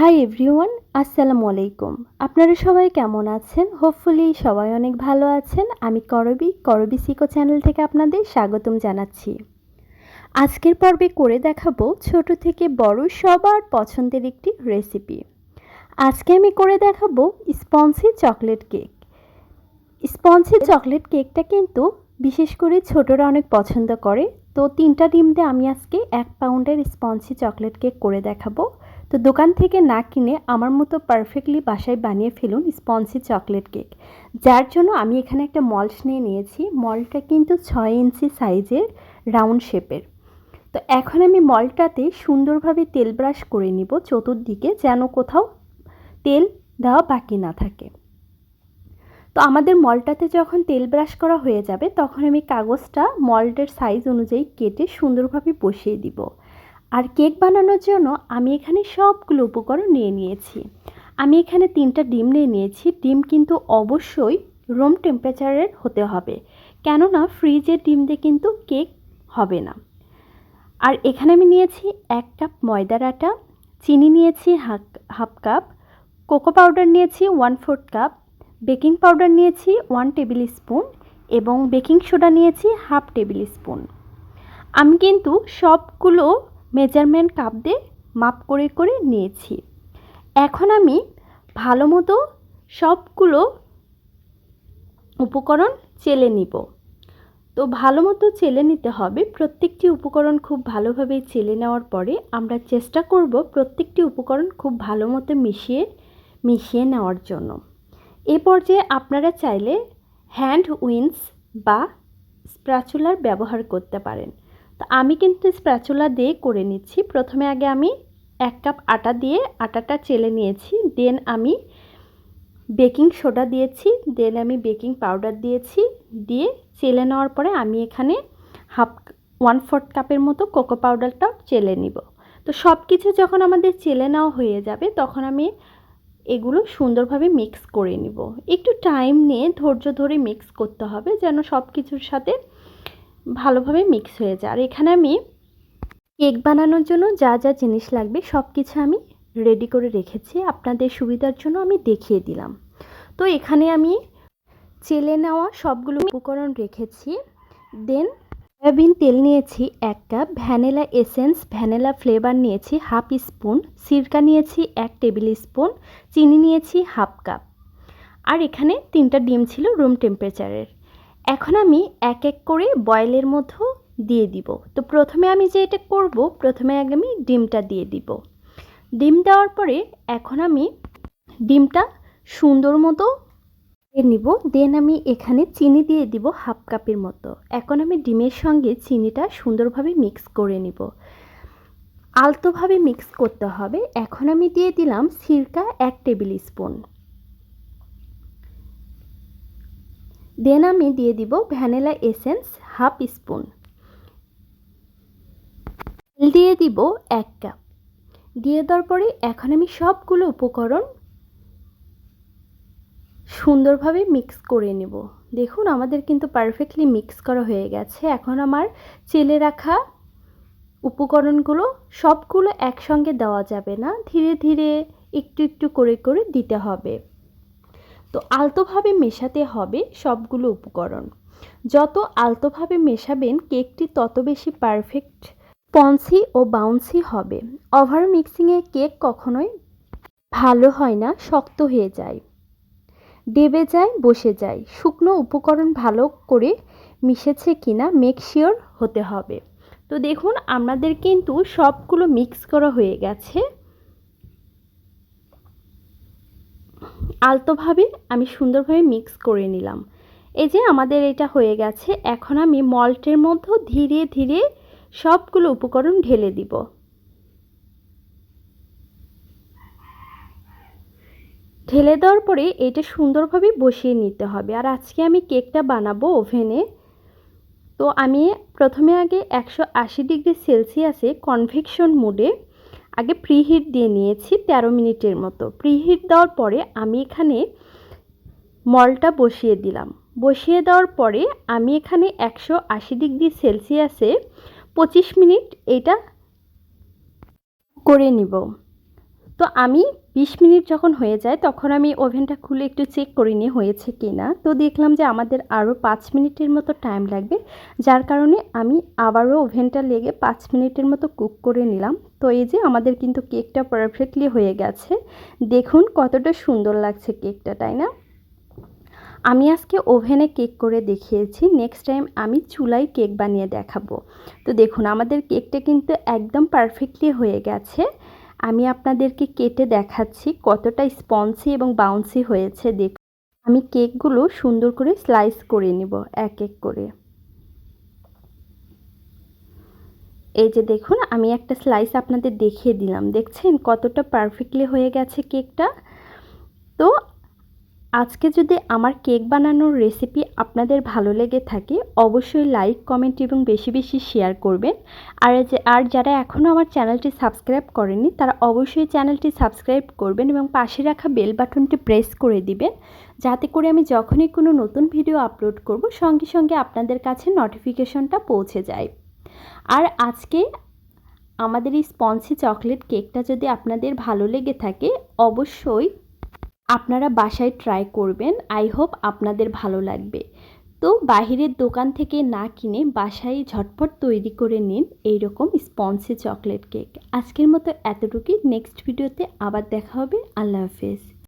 Hi everyone আসসালামু আলাইকুম আপনারা সবাই কেমন আছেন? হোপফুলি সবাই অনেক ভালো আছেন। আমি করবি করবি সিকো চ্যানেল থেকে আপনাদের স্বাগতম জানাচ্ছি। আজকের পর্বে করে দেখাবো ছোট থেকে বড় সবার পছন্দের একটি রেসিপি আজকে আমি করে দেখাবো spongy chocolate cake. Spongy chocolate কেকটা কিন্তু বিশেষ করে ছোটরা অনেক পছন্দ করে। তো তিনটা ডিম দিয়ে আমি আজকে এক পাউন্ডের স্পঞ্জি চকলেট কেক করে দেখাবো। তো দোকান থেকে না কিনে আমার মতো পারফেক্টলি বাসায় বানিয়ে ফেলুন স্পঞ্জি চকলেট কেক যার জন্য আমি এখানে একটা মলস নিয়ে নিয়েছি। মলটা কিন্তু ছয় ইঞ্চি সাইজের রাউন্ড শেপের তো এখন আমি মলটাতে সুন্দরভাবে তেল ব্রাশ করে নিব চতুর্দিকে যেন কোথাও তেল দেওয়া বাকি না থাকে। তো আমাদের মলটাতে যখন তেল ব্রাশ করা হয়ে যাবে, তখন আমি কাগজটা মল্টের সাইজ অনুযায়ী কেটে সুন্দরভাবে বসিয়ে দিব। আর কেক বানানোর জন্য আমি এখানে সবগুলো উপকরণ নিয়ে নিয়েছি। আমি এখানে তিনটা ডিম নিয়ে নিয়েছি। ডিম কিন্তু অবশ্যই রুম টেম্পারেচারের হতে হবে। কেননা ফ্রিজের ডিম দিয়ে কিন্তু কেক হবে না। আর এখানে আমি নিয়েছি এক কাপ ময়দার আটা চিনি নিয়েছি হাফ কাপ কোকো পাউডার নিয়েছি one fourth cup baking powder নিয়েছি ওয়ান টেবিল স্পুন এবং বেকিং সোডা নিয়েছি হাফ টেবিল স্পুন আমি কিন্তু সবগুলো মেজারমেন্ট কাপ দিয়ে মাপ করে করে নিয়েছি। এখন আমি ভালো মতো সবগুলো উপকরণ চেলে নিব। তো ভালো মতো চেলে নিতে হবে। প্রত্যেকটি উপকরণ খুব ভালোভাবে চেলে নেওয়ার পরে আমরা চেষ্টা করব প্রত্যেকটি উপকরণ খুব ভালো মতো মিশিয়ে মিশিয়ে নেওয়ার জন্য। এ পর্যায়ে আপনারা চাইলে হ্যান্ড উইন্স বা স্প্রাচুলার ব্যবহার করতে পারেন। তো আমি কিন্তু স্প্যাচুলা দিয়ে করে নিচ্ছি। প্রথমে আগে আমি এক কাপ আটা দিয়ে আটাটা চেলে নিয়েছি। দেন আমি বেকিং সোডা দিয়েছি। দেন আমি বেকিং পাউডার দিয়েছি। দিয়ে চেলে নেওয়ার পরে আমি এখানে হাফ ওয়ান ফোর্থ কাপের মতো কোকো পাউডারটাও চেলে নিব। তো সব কিছু যখন আমাদের চেলে নেওয়া হয়ে যাবে, তখন আমি এগুলো সুন্দরভাবে মিক্স করে নিব। একটু টাইম নিয়ে ধৈর্য ধরে মিক্স করতে হবে যেন সব কিছুর সাথে ভালোভাবে মিক্স হয়ে যায়। আর এখানে আমি কেক বানানোর জন্য যা যা জিনিস লাগবে সব কিছু আমি রেডি করে রেখেছি। আপনাদের সুবিধার জন্য আমি দেখিয়ে দিলাম। তো এখানে আমি চেলে নেওয়া সবগুলো উপকরণ রেখেছি। দেন সয়াবিন তেল নিয়েছি এক cup vanilla essence vanilla flavour নিয়েছি হাফ স্পুন সিরকা নিয়েছি এক টেবিল স্পুন চিনি নিয়েছি হাফ কাপ আর এখানে তিনটা ডিম ছিল রুম টেম্পারেচারের এখন আমি এক এক করে বয়েলের মধ্যে দিয়ে দিব। তো প্রথমে আমি যে এটা করব, প্রথমে আগে আমি ডিমটা দিয়ে দিব। ডিম দেওয়ার পরে এখন আমি ডিমটা সুন্দর মতো নিব। দেন আমি এখানে চিনি দিয়ে দিব হাফ কাপের মতো। এখন আমি ডিমের সঙ্গে চিনিটা সুন্দরভাবে মিক্স করে নিব। আলতোভাবে মিক্স করতে হবে। এখন আমি দিয়ে দিলাম সিরকা এক টেবিল স্পুন। দেন আমি দিয়ে দিব ভ্যানিলা এসেন্স হাফ স্পুন। তেল দিয়ে দিব এক কাপ। দিয়ে দেওয়ার পরে এখন আমি সবগুলো উপকরণ সুন্দরভাবে মিক্স করে নেব। দেখুন, আমাদের কিন্তু পারফেক্টলি মিক্স করা হয়ে গেছে। এখন আমার চেলে রাখা উপকরণগুলো সবগুলো একসঙ্গে দেওয়া যাবে না। ধীরে ধীরে একটু একটু করে করে দিতে হবে। তো আলতোভাবে মেশাতে হবে সবগুলো উপকরণ। যত আলতোভাবে মেশাবেন, কেকটি তত বেশি পারফেক্ট পন্সি ও বাউন্সি হবে। ওভার মিক্সিংয়ে কেক কখনোই ভালো হয় না, শক্ত হয়ে যায়। ডেবে যায়, বসে যায়। শুকনো উপকরণ ভালো করে মিশেছে কিনা মেক শিওর হতে হবে। তো দেখুন, আমাদের কিন্তু সবগুলো মিক্স করা হয়ে গেছে। আলতোভাবে আমি সুন্দরভাবে মিক্স করে নিলাম। এই যে আমাদের এটা হয়ে গেছে, এখন আমি মল্টের মধ্যে ধীরে ধীরে সবগুলো উপকরণ ঢেলে দিব। ঢেলে দেওয়ার পরে এটা সুন্দরভাবে বসিয়ে নিতে হবে। আর আজকে আমি কেকটা বানাবো ওভেনে। তো আমি প্রথমে আগে একশো আশি ডিগ্রি সেলসিয়াসে কনভেকশন মুডে আগে প্রিহিট দিয়ে নিয়েছি ১৩ মিনিটের মতো। প্রিহিট দেওয়ার পরে আমি এখানে মলটা বসিয়ে দিলাম। বসিয়ে দেওয়ার পরে আমি এখানে একশো আশি ডিগ্রি সেলসিয়াসে পঁচিশ মিনিট এটা করে নিব। তো আমি বিশ মিনিট যখন হয়ে যায় তখন আমি ওভেনটা খুলে একটু চেক করে নিয়ে হয়েছে কি না তো দেখলাম যে আমাদের আরও পাঁচ মিনিটের মতো টাইম লাগবে, যার কারণে আমি আবারও ওভেনটা লেগে পাঁচ মিনিটের মতো কুক করে নিলাম। তো এই যে আমাদের কিন্তু কেকটা পারফেক্টলি হয়ে গেছে। দেখুন কতটা সুন্দর লাগছে কেকটা, তাই না? আমি আজকে ওভেনে কেক করে দেখিয়েছি নেক্সট টাইম আমি চুলায় কেক বানিয়ে দেখাবো। তো দেখুন, আমাদের কেকটা কিন্তু একদম পারফেক্টলি হয়ে গেছে। আমি আপনাদেরকে কেটে দেখাচ্ছি কতটা স্পঞ্জি এবং বাউন্সি হয়েছে। দেখুন, আমি কেকগুলো সুন্দর করে স্লাইস করে নিব, এক এক করে। এই যে দেখুন, আমি একটা স্লাইস আপনাদের দেখিয়ে দিলাম। দেখছেন কতটা পারফেক্টলি হয়ে গেছে কেকটা তো আজকে যদি আমার কেক বানানোর রেসিপি আপনাদের ভালো লেগে থাকে, অবশ্যই লাইক কমেন্ট এবং বেশি বেশি শেয়ার করবেন। আর যে, আর যারা এখনও আমার চ্যানেলটি সাবস্ক্রাইব করেনি তারা অবশ্যই চ্যানেলটি সাবস্ক্রাইব করবেন এবং পাশে রাখা বেল বাটনটি প্রেস করে দিবেন। যাতে করে আমি যখনই কোনো নতুন ভিডিও আপলোড করব, সঙ্গে সঙ্গে আপনাদের কাছে নোটিফিকেশনটা পৌঁছে যায়। আর আজকে আমাদের এই স্পঞ্জি চকলেট কেকটা যদি আপনাদের ভালো লেগে থাকে, অবশ্যই আপনারা বাসায় ট্রাই করবেন। আই হোপ আপনাদের ভালো লাগবে। তো বাহিরের দোকান থেকে না কিনে বাসায় ঝটপট তৈরি করে নিন এইরকম স্পঞ্জি চকলেট কেক। আজকের মতো এতটুকুই। নেক্সট ভিডিওতে আবার দেখা হবে। আল্লাহ হাফেজ।